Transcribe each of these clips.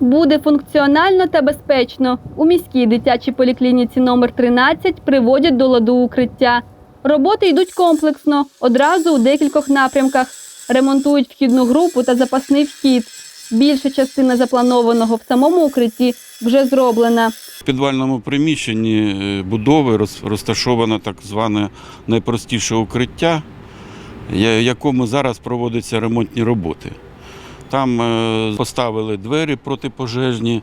Буде функціонально та безпечно. У міській дитячій поліклініці номер 13 приводять до ладу укриття. Роботи йдуть комплексно, одразу у декількох напрямках. Ремонтують вхідну групу та запасний вхід. Більша частина запланованого в самому укритті вже зроблена. В підвальному приміщенні е, будови розташоване так зване найпростіше укриття, якому зараз проводяться ремонтні роботи. Там е, поставили двері протипожежні,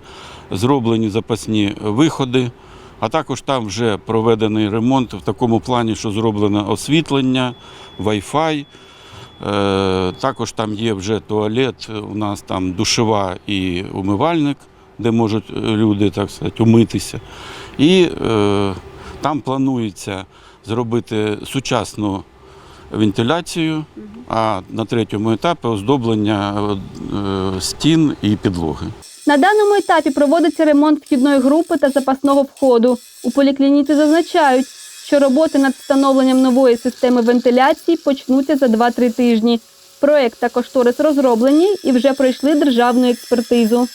зроблені запасні виходи, а також там вже проведений ремонт в такому плані, що зроблено освітлення, Wi-Fi. Е, Також там є вже туалет, у нас там душева і умивальник, де можуть е, люди так сказати, умитися. І е, там планується зробити сучасну вентиляцію, а на третьому етапі оздоблення е, стін і підлоги. На даному етапі проводиться ремонт вхідної групи та запасного входу. У поліклініці зазначають, що роботи над встановленням нової системи вентиляції почнуться за 2-3 тижні. Проект та кошторис розроблені і вже пройшли державну експертизу.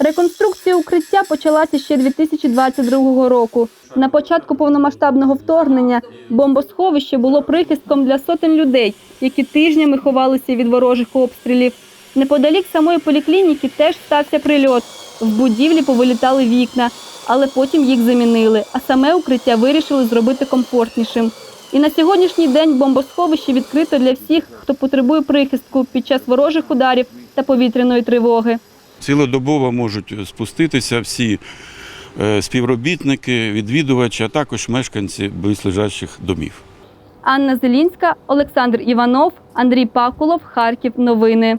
Реконструкція укриття почалася ще 2022 року. На початку повномасштабного вторгнення бомбосховище було прихистком для сотень людей, які тижнями ховалися від ворожих обстрілів. Неподалік самої поліклініки теж стався прильот. В будівлі повилітали вікна, але потім їх замінили, а саме укриття вирішили зробити комфортнішим. І на сьогоднішній день бомбосховище відкрито для всіх, хто потребує прихистку під час ворожих ударів та повітряної тривоги. Цілодобово можуть спуститися всі е, співробітники, відвідувачі, а також мешканці близлежащих домів. Анна Зелінська, Олександр Іванов, Андрій Пакулов, Харків. Новини.